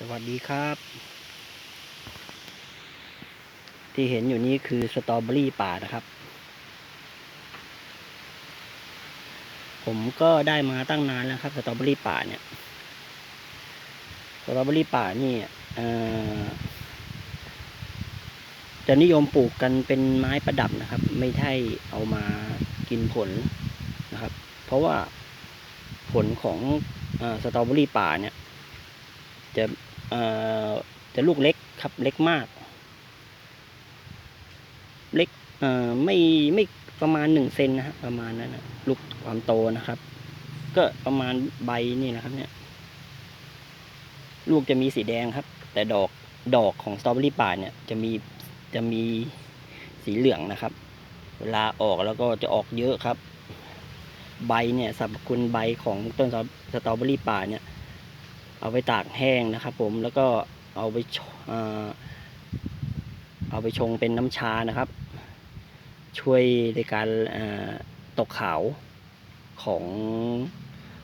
สวัสดีครับ ที่เห็นอยู่นี้คือสตรอเบอรี่ป่านะครับ ผมก็ได้มาตั้งนานแล้วครับสตรอเบอรี่ป่าเนี่ยสตรอเบอรี่ป่านี่จะนิยมปลูกกันเป็นไม้ประดับนะครับ ไม่ใช่เอามากินผลนะครับ เพราะว่าผลของอสตรอเบอรี่ป่าเนี่ย จะจะลูกเล็กครับเล็กมาก เล็กไม่ไม่ประมาณหนึ่งเซนนะฮะประมาณนั้นนะลูกความโตนะครับ ก็ประมาณใบนี่นะครับ เนี่ย ลูกจะมีสีแดงครับ แต่ดอกดอกของสตรอเบอรี่ป่าเนี่ยจะมีจะมีสีเหลืองนะครับ เวลาออกแล้วก็จะออกเยอะครับ ใบเนี่ยสรรพคุณใบของต้นสตรอเบอรี่ป่าเนี่ย เอาไปตากแห้งนะครับผมแล้วก็เอาไปเอเอาไปชงเป็นน้ำชานะครับ ช่วยในการตกขาวของ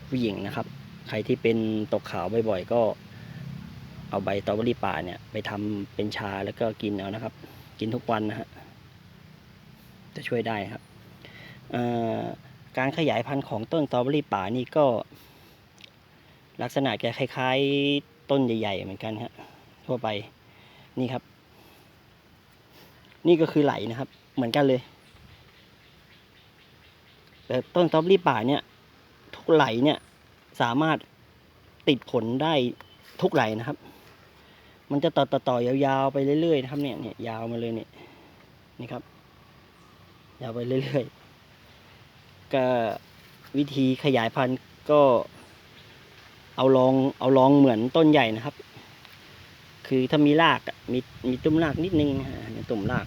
ผู้หญิงนะครับ ใครที่เป็นตกขาวบ่อยๆก็เอาใบตอเบอรี่ป่าเนี่ยไปทำเป็นชาแล้วก็กินเอานะครับ กินทุกวันนะฮะจะช่วยได้ครับการขยายพันธุ์ของต้นตอเบอรี่ป่านี่ก็ ลักษณะแกคล้าย ๆ ต้นใหญ่ ๆ เหมือนกันฮะทั่วไปนี่ครับ นี่ก็คือไหลนะครับ เหมือนกันเลย แต่ต้นสตอบรี่ป่าเนี่ย ทุกไหลเนี่ยสามารถติดผลได้ทุกไหลนะครับ มันจะต่อต่อต่อยาวๆไปเรื่อยๆนะครับเนี่ยเนี่ยยาวมาเลยเนี่ยนี่ครับ ยาวไปเรื่อยๆก็วิธีขยายพันธุ์ก็ เอาลองเอาลองเหมือนต้นใหญ่นะครับ คือถ้ามีรากมีมีตุ่มรากนิดนึงนะฮะเนี่ยตุ่มราก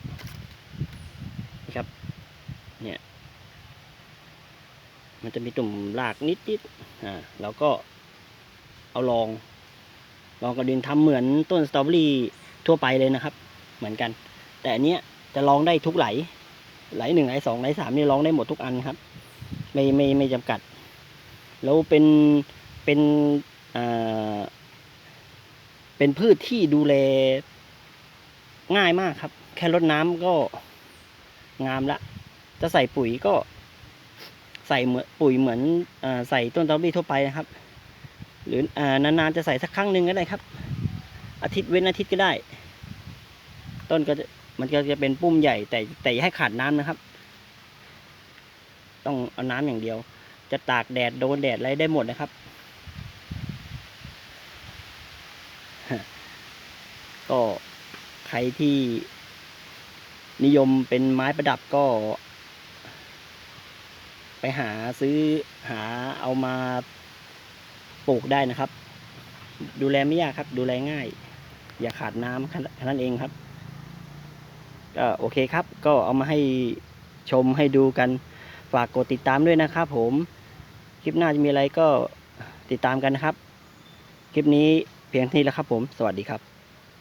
นี่ครับ เนี่ย มันจะมีตุ่มรากนิดนิดอ่าแล้วก็เอาลองลองกระดินทำเหมือนต้นสตรอเบอรี่ทั่วไปเลยนะครับ เหมือนกัน แต่อันเนี้ยจะลองได้ทุกไหล ไหลหนึ่งไหลสองไหลสามนี่ลองได้หมดทุกอันครับ ไม่ไม่ไม่จำกัด แล้วเป็น เป็นเอ่อเป็นพืชที่ดูแลง่ายมากครับ แค่รดน้ำก็งามละ จะใส่ปุ๋ยก็ใส่เหมือนปุ๋ยเหมือนอใส่ต้นตอบอรี่ทั่วไปนะครับ หรือนานๆจะใส่สักครั้งหนึ่งก็ได้ครับ อาทิตย์เว้นอาทิตย์ก็ได้ ต้นก็จะมันก็จะเป็นปุ้มใหญ่ แต่แต่อย่าให้ขาดน้ำนะครับ ต้องเอาน้ำอย่างเดียว จะตากแดดโดนแดดอะไรได้หมดนะครับ ก็ใครที่นิยมเป็นไม้ประดับก็ ไปหาซื้อหาเอามาปลูกได้นะครับ ดูแลไม่ยากครับ ดูแลง่าย อย่าขาดน้ำแค่นั้นเองครับ ก็โอเคครับ ก็เอามาให้ชมให้ดูกัน ฝากกดติดตามด้วยนะครับผม คลิปหน้าจะมีอะไรก็ติดตามกันนะครับ คลิปนี้เพียงเท่านี้แล้วครับผม สวัสดีครับ